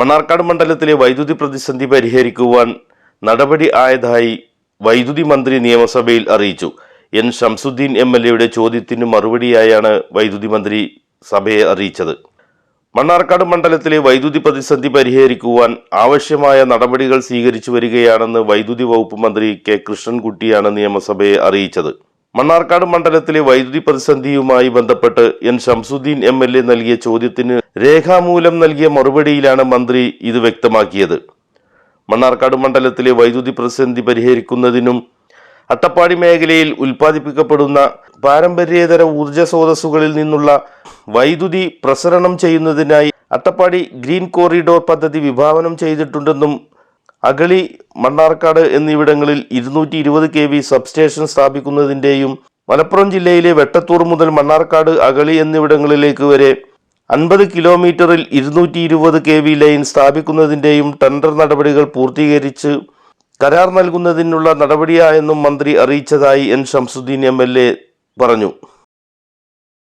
മണ്ണാർക്കാട് മണ്ഡലത്തിലെ വൈദ്യുതി പ്രതിസന്ധി പരിഹരിക്കുവാൻ നടപടി ആയതായി വൈദ്യുതി മന്ത്രി നിയമസഭയിൽ അറിയിച്ചു. എൻ ഷംസുദ്ദീൻ എം എൽ എയുടെ ചോദ്യത്തിന് മറുപടിയായാണ് വൈദ്യുതി മന്ത്രി സഭയെ അറിയിച്ചത്. മണ്ണാർക്കാട് മണ്ഡലത്തിലെ വൈദ്യുതി പ്രതിസന്ധി പരിഹരിക്കുവാൻ ആവശ്യമായ നടപടികൾ സ്വീകരിച്ചു വരികയാണെന്ന് വൈദ്യുതി വകുപ്പ് മന്ത്രി കെ കൃഷ്ണൻകുട്ടിയാണ് നിയമസഭയെ അറിയിച്ചത്. മണ്ണാർക്കാട് മണ്ഡലത്തിലെ വൈദ്യുതി പ്രതിസന്ധിയുമായി ബന്ധപ്പെട്ട് N Shamsuddin M L A നൽകിയ ചോദ്യത്തിന് രേഖാമൂലം നൽകിയ മറുപടിയിലാണ് മന്ത്രി ഇത് വ്യക്തമാക്കിയത്. മണ്ണാർക്കാട് മണ്ഡലത്തിലെ വൈദ്യുതി പ്രതിസന്ധി പരിഹരിക്കുന്നതിനും അട്ടപ്പാടി മേഖലയിൽ ഉൽപ്പാദിപ്പിക്കപ്പെടുന്ന പാരമ്പര്യേതര ഊർജ സ്രോതസ്സുകളിൽ നിന്നുള്ള വൈദ്യുതി പ്രസരണം ചെയ്യുന്നതിനായി അട്ടപ്പാടി ഗ്രീൻ കോറിഡോർ പദ്ധതി വിഭാവനം ചെയ്തിട്ടുണ്ടെന്നും അഗളി മണ്ണാർക്കാട് എന്നിവിടങ്ങളിൽ ഇരുന്നൂറ്റി ഇരുപത് കെ വി സബ്സ്റ്റേഷൻ സ്ഥാപിക്കുന്നതിന്റെയും മലപ്പുറം ജില്ലയിലെ വെട്ടത്തൂർ മുതൽ മണ്ണാർക്കാട് അഗളി എന്നിവിടങ്ങളിലേക്ക് വരെ അൻപത് കിലോമീറ്ററിൽ ഇരുന്നൂറ്റി ഇരുപത് കെ വി ലൈൻ സ്ഥാപിക്കുന്നതിന്റെയും ടെൻഡർ നടപടികൾ പൂർത്തീകരിച്ച് കരാർ നൽകുന്നതിനുള്ള നടപടിയായെന്നും മന്ത്രി അറിയിച്ചതായി എൻ. ഷംസുദ്ദീൻ എം. പറഞ്ഞു.